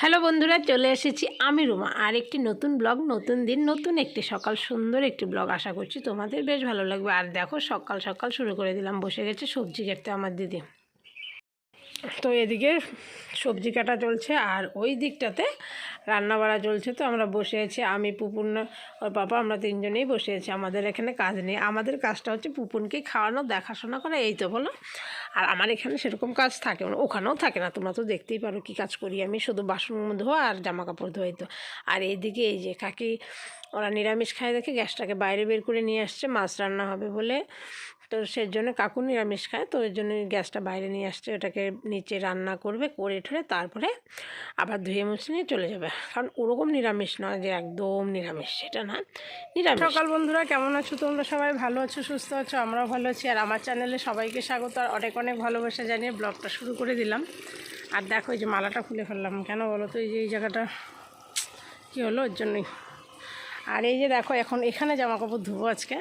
Hello বন্ধুরা, চলে এসেছি আমি রুমা। আর একটি নতুন ব্লগ, নতুন দিন, নতুন একটি সকাল, সুন্দর একটি ব্লগ আশা করছি তোমাদের বেশ ভালো লাগবে। আর দেখো, সকাল সকাল শুরু করে দিলাম। বসে গেছে সবজি কাটতে আমার দিদি। তো এদিকে সবজি কাটা চলছে আর ওই দিকটাতে রান্না বাড়া চলছে তো আমরা বসে আছি, আমি, পুপুন, ওর বাবা, আমরা তিনজনেই বসে আছি। আমাদের এখানে কাজ নেই। আমাদের কাজটা হচ্ছে পুপুনকে খাওয়ানো, দেখাশোনা করা, এই তো বলো। আর আমার এখানে সেরকম কাজ থাকে না, ওখানেও থাকে না। তোমরা তো দেখতেই পারো কী কাজ করি আমি, শুধু বাসন ধোয়া আর জামা কাপড় ধোয়াই তো। আর এইদিকে এই যে কাকি, ওরা নিরামিষ খায় দেখে গ্যাসটাকে বাইরে বের করে নিয়ে আসছে, মাছ রান্না হবে বলে। তো সেই জন্য কাকু নিরামিষ খায়, তো ওই জন্য গ্যাসটা বাইরে নিয়ে আসছে, ওটাকে নিচে রান্না করবে, করে ঠরে তারপরে আবার ধুয়ে মুছে নিয়ে চলে যাবে। কারণ ওরকম নিরামিষ নয় যে একদম নিরামিষ, সেটা না, নিরামিষ। সকাল বন্ধুরা, কেমন আছো তোমরা? সবাই ভালো আছো, সুস্থ আছো? আমরাও ভালো আছি। আর আমার চ্যানেলে সবাইকে স্বাগত। আর অনেক অনেক ভালোবাসা জানিয়ে ব্লগটা শুরু করে দিলাম। আর দেখো, এই যে মালাটা খুলে ফেললাম। কেন বলো তো? এই যে, এই জায়গাটা কী হলো? ওর জন্যই। আর এই যে দেখো, এখন এখানে জামা কাপড় ধুবো আজকে।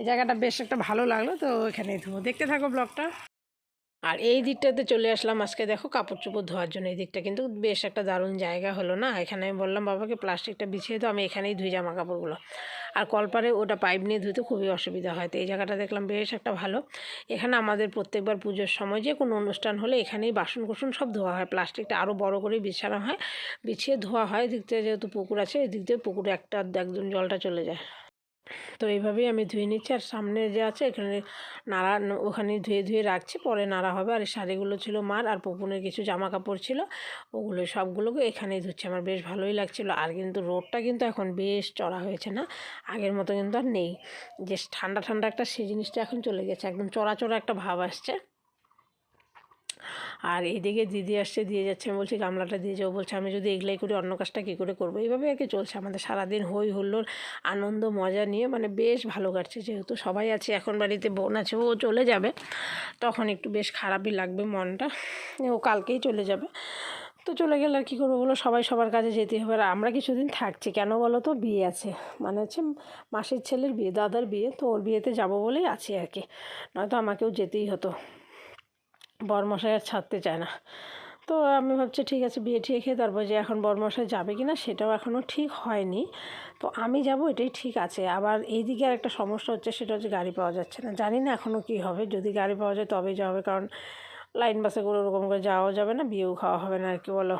এই জায়গাটা বেশ একটা ভালো লাগল, তো এখানেই ধুবো দেখতে থাকো ব্লগটা। আর এই দিকটাতে চলে আসলাম আজকে দেখো কাপড় চোপড় ধোয়ার জন্য। এই দিকটা কিন্তু বেশ একটা দারুণ জায়গা হলো না? এখানে আমি বললাম, বাবাকে প্লাস্টিকটা বিছিয়ে তো আমি এখানেই ধুই জামা কাপড়গুলো। আর কলপারে ওটা পাইপ নিয়ে ধুতে খুবই অসুবিধা হয়, তো এই জায়গাটা দেখলাম বেশ একটা ভালো। এখানে আমাদের প্রত্যেকবার পুজোর সময় যে কোনো অনুষ্ঠান হলে এখানেই বাসন কুসন সব ধোয়া হয়। প্লাস্টিকটা আরও বড় করে বিছানো হয়, বিছিয়ে ধোয়া হয়। এদিক থেকে যেহেতু পুকুর আছে, এদিক দিয়ে পুকুরে একটা একদম জলটা চলে যায়। তো এইভাবেই আমি ধুয়ে নিচ্ছি। আর সামনে যে আছে, এখানে নাড়া, ওখানে ধুয়ে ধুয়ে রাখছি, পরে নাড়া হবে। আর শাড়িগুলো ছিল মার, আর পপুনের কিছু জামা কাপড় ছিল। ওগুলো সবগুলোকে এখানেই ধুচ্ছি। আমার বেশ ভালোই লাগছিল। আর কিন্তু রোডটা কিন্তু এখন বেশ চড়া হয়েছে না? আগের মতো কিন্তু আর নেই। যে ঠান্ডা ঠান্ডা একটা সেই জিনিসটা এখন চলে গেছে। একদম চড়া চড়া একটা ভাব আসছে। আর এইদিকে দিদি আসছে, দিয়ে যাচ্ছে। আমি বলছি, গামলাটা দিয়ে যাও। বলছে, আমি যদি এগুলাই করি, অন্য কাজটা কী করে করব? এইভাবে আর কি চলছে আমাদের সারাদিন। হই হুল্লোর আনন্দ, মজা নিয়ে মানে বেশ ভালো কাটছে। যেহেতু সবাই আছে, এখন বাড়িতে বোন আছে, ও চলে যাবে। তখন একটু বেশ খারাপই লাগবে মনটা। ও কালকেই চলে যাবে। তো চলে গেলে আর কী করব বলো? সবাই সবার কাছে যেতে হবে। আর আমরা কিছুদিন থাকছি। কেন বলো তো? বিয়ে আছে। মানে হচ্ছে মাসির ছেলের বিয়ে, দাদার বিয়ে। তো ওর বিয়েতে যাব বলেই আছি আর কি। নয়তো আমাকেও যেতেই হতো। বরমশাই আর ছাড়তে চায় না। তো আমি ভাবছি, ঠিক আছে, বিয়ে ঠিয়ে খেয়ে তারপর যে এখন বরমশাই যাবে কি না সেটাও এখনও ঠিক হয়নি। তো আমি যাব, এটাই ঠিক আছে। আবার এইদিকে আর একটা সমস্যা হচ্ছে, সেটা হচ্ছে গাড়ি পাওয়া যাচ্ছে না। জানি না এখনও কি হবে। যদি গাড়ি পাওয়া যায় তবেই যাওয়া হবে। কারণ লাইন বাসে করে ওরকম করে যাওয়াও যাবে না, বিয়েও খাওয়া হবে না আর কি বলো?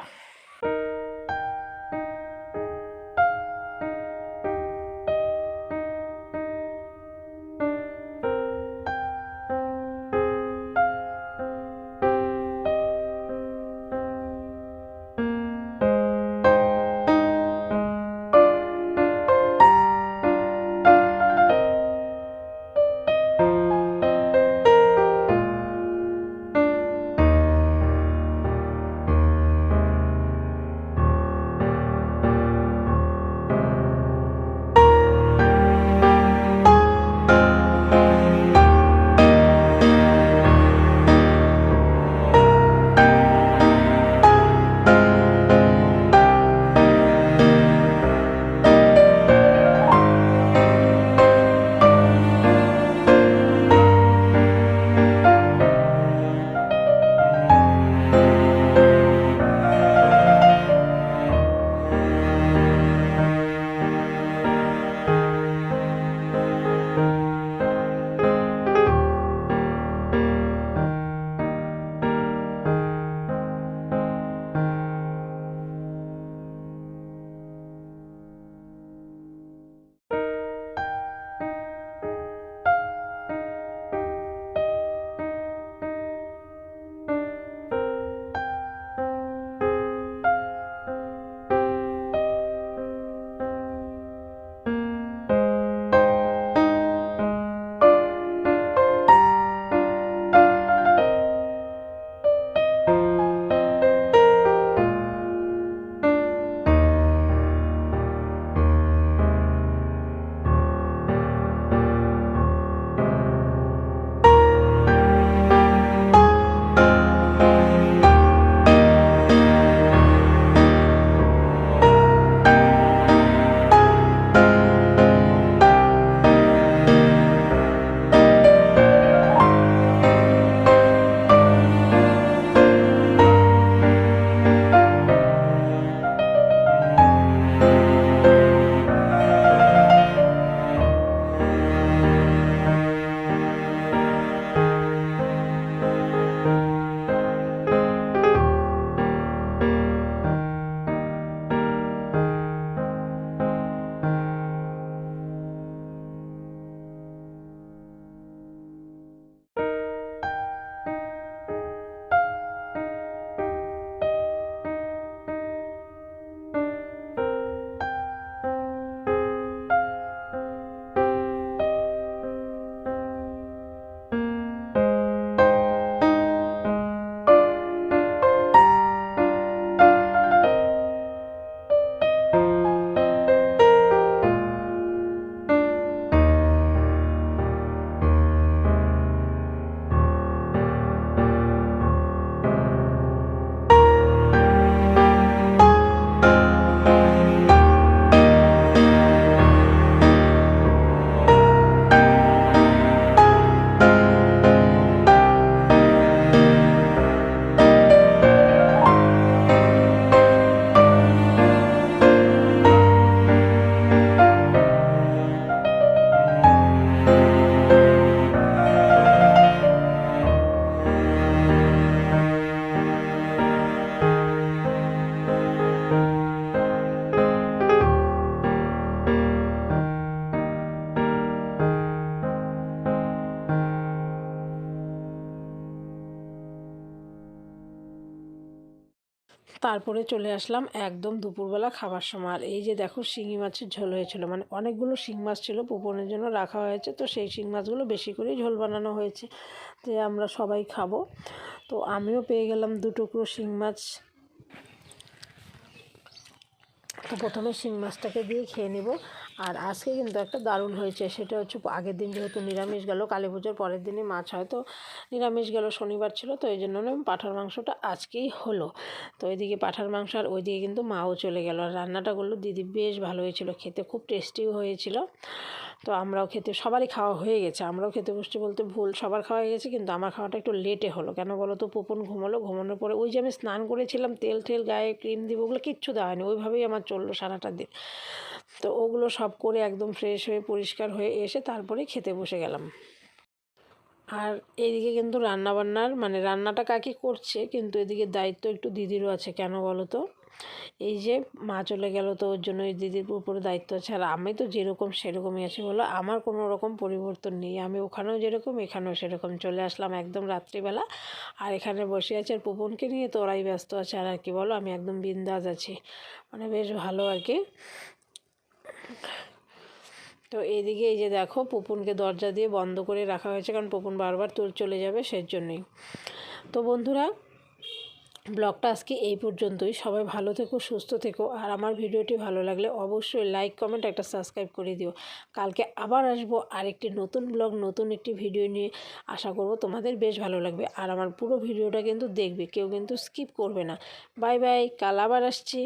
তারপরে চলে আসলাম একদম দুপুরবেলা খাবার সময়। আর এই যে দেখো শিঙি মাছের ঝোল হয়েছিল মানে অনেকগুলো শিং মাছ ছিল পুপনের জন্য রাখা হয়েছে, তো সেই শিং মাছগুলো বেশি করেই ঝোল বানানো হয়েছে যে আমরা সবাই খাব। তো আমিও পেয়ে গেলাম দুটুকরো শিং মাছ। তো প্রথমে শিং মাছটাকে দিয়ে খেয়ে নেব। আর আজকে কিন্তু একটা দারুণ হয়েছে, সেটা হচ্ছে আগের দিন যেহেতু নিরামিষ গেল, কালী পুজোর পরের দিনই মাছ হয়, তো নিরামিষ গেল, শনিবার ছিল, তো এই জন্য পাঠার মাংসটা আজকেই হলো। তো ওইদিকে পাঁঠার মাংস আর ওইদিকে কিন্তু মাও চলে গেল, আর রান্নাটা করল দিদি, বেশ ভালো হয়েছিল খেতে খুব টেস্টিও হয়েছিল। তো আমরাও খেতে, সবারই খাওয়া হয়ে গেছে। আমরাও খেতে বসছি বলতে ভুল, সবার খাওয়া হয়ে গেছে, কিন্তু আমার খাওয়াটা একটু লেটে হলো। কেন বলো তো পোপন ঘুমোলো, ঘুমানোর পরে ওই যে আমি স্নান করেছিলাম, তেল টেল গায়ে ক্রিম দিব, ওগুলো কিচ্ছু দেওয়া হয়নি, ওইভাবেই আমার চলল সারাটা দিন। তো ওগুলো সব করে একদম ফ্রেশ হয়ে, পরিষ্কার হয়ে এসে তারপরে খেতে বসে গেলাম। আর এদিকে কিন্তু রান্নাবান্নার মানে রান্নাটা কাকি করছে, কিন্তু এদিকে দায়িত্ব একটু দিদিরও আছে, কেন বলো তো? এই যে মা চলে গেল তো, ওর জন্য ওই দিদির উপরে দায়িত্ব আছে। আর আমি তো যেরকম সেরকমই আছি বলো, আমার কোনো রকম পরিবর্তন নেই। আমি ওখানেও যেরকম, এখানেও সেরকম। চলে আসলাম একদম রাত্রিবেলা, আর এখানে বসে আছে আর পুপনকে নিয়ে তো ওরাই ব্যস্ত আছে। আর আর কি বলো, আমি একদম বিন্দাজ আছি। মানে বেশ ভালো আর কি। তো এইদিকে এই যে দেখো, পুপুনকে দরজা দিয়ে বন্ধ করে রাখা হয়েছে, কারণ পুপুন বারবার তোর চলে যাবে সেই জন্যই তো বন্ধুরা, ব্লগটা আজকে এই পর্যন্তই। সবাই ভালো থেকো, সুস্থ থেকো, আর আমার ভিডিওটি ভালো লাগলে অবশ্যই লাইক কমেন্ট একটা সাবস্ক্রাইব করে দিও। কালকে আবার আসব আরেকটি নতুন ব্লগ, নতুন একটি ভিডিও নিয়ে। আশা করব তোমাদের বেশ ভালো লাগবে। আর আমার পুরো ভিডিওটা কিন্তু দেখবে, কেউ কিন্তু স্কিপ করবে না। বাই বাই কাল আবার আসছি।